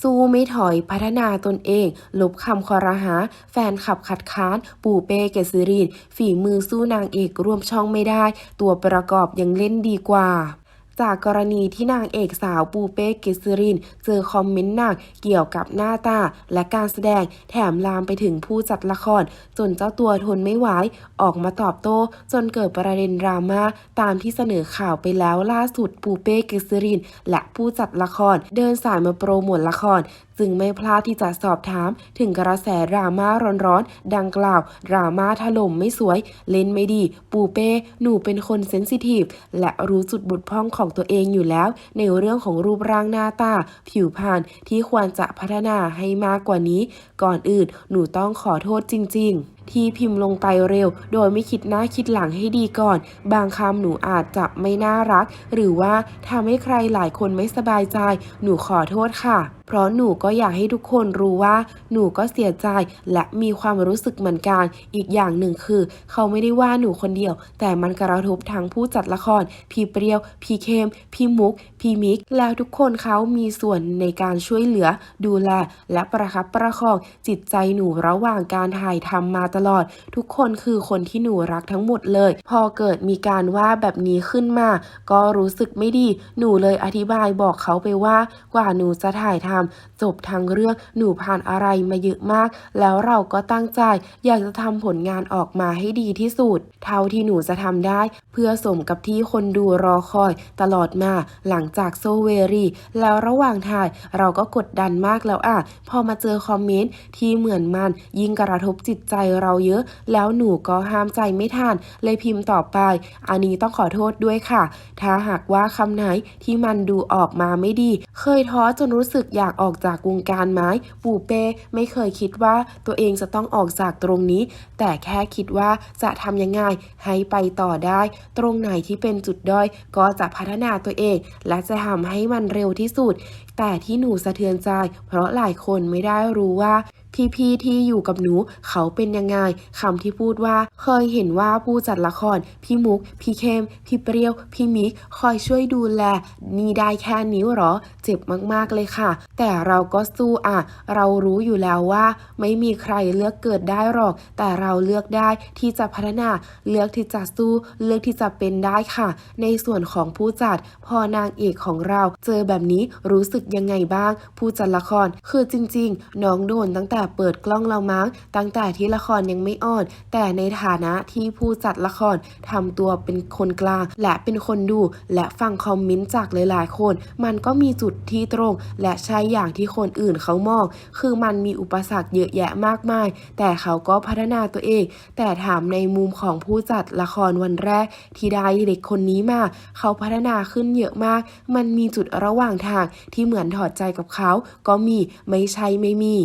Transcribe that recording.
สู้ไม่ถอยพัฒนาตนเอง ลบคำคอรหา แฟนขับขัดค้าน ปู่เป้เกษรินฝีมือสู้นางเอกร่วมช่องไม่ได้ ตัวประกอบยังเล่นดีกว่า จากกรณีที่นางเอกสาวปูเป้เกษริน เจอคอมเมนต์หนักเกี่ยวกับหน้าตาและการแสดงแถมลามไปถึงผู้จัดละคร จนเจ้าตัวทนไม่ไหวออกมาตอบโต้จนเกิดประเด็นดราม่าตามที่เสนอข่าวไปแล้วล่าสุดปูเป้เกษริน และผู้จัดละคร เดินสายมาโปรโมทละคร จึงไม่พลาดที่จะสอบถาม ถึงกระแสดราม่าร้อนๆ ดังกล่าวดราม่าถล่มไม่สวย เล่นไม่ดี ปูเป้ หนูเป็นคนเซนซิทีฟและรู้จุดบทพร่องของตัวเองอยู่แล้ว ในเรื่องของรูปร่างหน้าตา ผิวพรรณที่ควรจะพัฒนาให้มากกว่านี้ ก่อนอื่นหนูต้องขอโทษจริง ๆที่พิมพ์ลงไปเร็ว โดยไม่คิดหน้าคิดหลังให้ดีก่อน บางคำหนูอาจจะไม่น่ารัก หรือว่าทำให้ใครหลายคนไม่สบายใจ หนูขอโทษค่ะ เพราะหนูก็อยากให้ทุกคนรู้ว่า หนูก็เสียใจและมีความรู้สึกเหมือนกัน อีกอย่างหนึ่งคือ เขาไม่ได้ว่าหนูคนเดียว แต่มันกระทบทั้งผู้จัดละคร พี่เปรี้ยว พี่เข้มพี่มุก พี่มิก แล้วทุกคนเขามีส่วนในการช่วยเหลือ ดูแล และประคับประคองจิตใจหนูระหว่างการถ่ายทำมาตลอด ทุกคนคือคนที่หนูรักทั้งหมดเลย พอเกิดมีการว่าแบบนี้ขึ้นมา ก็รู้สึกไม่ดี หนูเลยอธิบายบอกเขาไปว่ากว่าหนูจะถ่ายทำจบทางเรื่องหนูผ่านอะไรมาเยอะมาก แล้วเราก็ตั้งใจ อยากจะทำผลงานออกมาให้ดีที่สุด เท่าที่หนูจะทำได้ เพื่อสมกับที่คนดูรอคอย ตลอดมาหลังจากโซเวรีแล้วระหว่างถ่ายเราก็กดดันมากแล้วอะ พอมาเจอคอมเมนต์ที่เหมือนมัน ยิ่งกระทบจิตใจเราเยอะ แล้วหนูก็ห้ามใจไม่ทันเลยพิมพ์ต่อไป อันนี้ต้องขอโทษด้วยค่ะ ถ้าหากว่าคำไหนที่มันดูออกมาไม่ดี เคยท้อจนรู้สึกอยากออกจากวงการไม้ ปูเป้ไม่เคยคิดว่าตัวเองจะต้องออกจากตรงนี้ แต่แค่คิดว่าจะทำยังไงให้ไปต่อได้ ตรงไหนที่เป็นจุดด้อยก็จะพัฒนาตัวเอง และจะทำให้มันเร็วที่สุด แต่ที่หนูสะเทือนใจ เพราะหลายคนไม่ได้รู้ว่า พี่ๆที่อยู่กับหนูเขาเป็นยังไงคำที่พูดว่า เคยเห็นว่าผู้จัดละคร พี่มุก พี่เข้ม พี่เปรี้ยว พี่มิก คอยช่วยดูแล นี่ได้แค่นิ้วหรอ เจ็บมากๆเลยค่ะ แต่เราก็สู้อะ เรารู้อยู่แล้วว่า ไม่มีใครเลือกเกิดได้หรอก แต่เราเลือกได้ที่จะพัฒนา เลือกที่จะสู้ เลือกที่จะเป็นได้ค่ะ ในส่วนของผู้จัด พอนางเอกของเรา เจอแบบนี้รู้สึกยังไงบ้าง ผู้จัดละคร คือจริง ๆ น้องโดนตั้งแต่เปิดกล้องเรามั้งตั้งแต่ที่ละครยังไม่ออน แต่ในฐานะที่ผู้จัดละครทำตัวเป็นคนกลาง และเป็นคนดู และฟังคอมเมนต์จากหลายๆคน มันก็มีจุดที่ตรง และใช่อย่างที่คนอื่นเขามอง คือมันมีอุปสรรคเยอะแยะมากมาย แต่เขาก็พัฒนาตัวเอง แต่ถามในมุมของผู้จัดละครวันแรก ที่ได้เด็กคนนี้มา เขาพัฒนาขึ้นเยอะมาก มันมีจุดระหว่างทางที่เหมือนถอดใจกับเขา ก็มีไม่ใช่ไม่มี